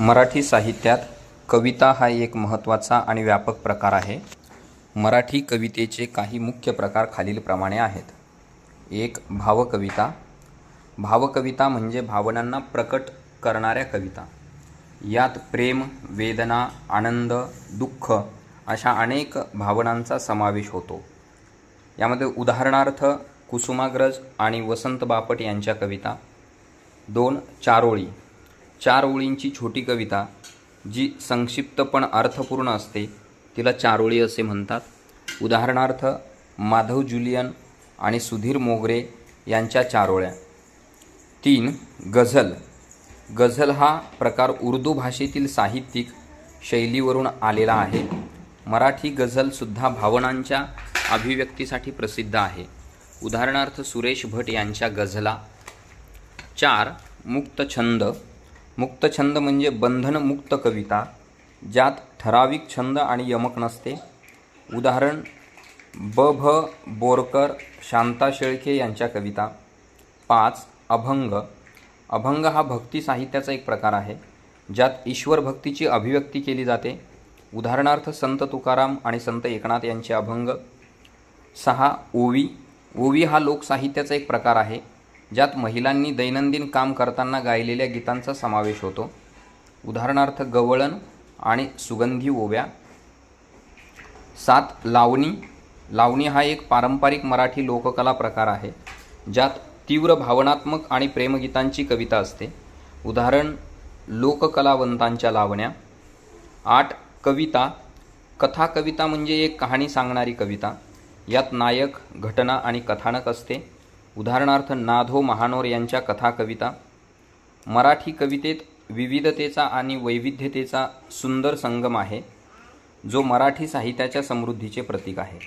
मराठी साहित्यात कविता हा एक महत्त्वाचा आणि व्यापक प्रकार आहे. मराठी कवितेचे काही मुख्य प्रकार खालीलप्रमाणे आहेत. एक भावकविता. भावकविता म्हणजे भावनांना प्रकट करणाऱ्या कविता. यात प्रेम वेदना आनंद दुःख अशा अनेक भावनांचा समावेश होतो. यामध्ये उदाहरणार्थ कुसुमाग्रज आणि वसंत बापट यांच्या कविता. दोन चारोळी. चार ओळींची छोटी कविता जी संक्षिप्त पण अर्थपूर्ण असते तिला चारोळी असे म्हणतात. उदाहरणार्थ माधव जुलियन आणि सुधीर मोगरे यांच्या चारोळ्या तीन गझल. गझल हा प्रकार उर्दू भाषेतील साहित्यिक शैलीवरून आलेला आहे. मराठी गझलसुद्धा भावनांच्या अभिव्यक्तीसाठी प्रसिद्ध आहे. उदाहरणार्थ सुरेश भट यांच्या गझला. चार मुक्तछंद मुक्तछंद म्हणजे बंधनमुक्त कविता ज्यात ठराविक छंद आणि यमक नसते. उदाहरण ब भ बोरकर शांता शेळके यांच्या कविता. पाच अभंग. अभंग हा भक्ती साहित्याचा एक प्रकार आहे ज्यात ईश्वर भक्तीची अभिव्यक्ती केली जाते. उदाहरणार्थ संत तुकाराम आणि संत एकनाथ यांचे अभंग. सहा ओवी. ओवी हा लोकसाहित्याचा एक प्रकार आहे ज्यात महिलांनी दैनंदिन काम करताना गायलेल्या गीतांचा समावेश होतो. उदाहरणार्थ गवळण आणि सुगंधी ओव्या. सात लावणी. लावणी हा एक पारंपरिक मराठी लोककला प्रकार आहे ज्यात तीव्र भावनात्मक आणि प्रेमगीतांची कविता असते. उदाहरण लोककलावंतांच्या लावण्या. आठ कविता. कथा कविता म्हणजे एक कहाणी सांगणारी कविता. यात नायक घटना आणि कथानक असते. उदाहरणार्थ नाधो महानोर यांच्या कथा कविता मराठी कवितेत विविधतेचा आणि वैविध्यतेचा सुंदर संगम आहे जो मराठी साहित्याच्या समृद्धीचे प्रतीक आहे.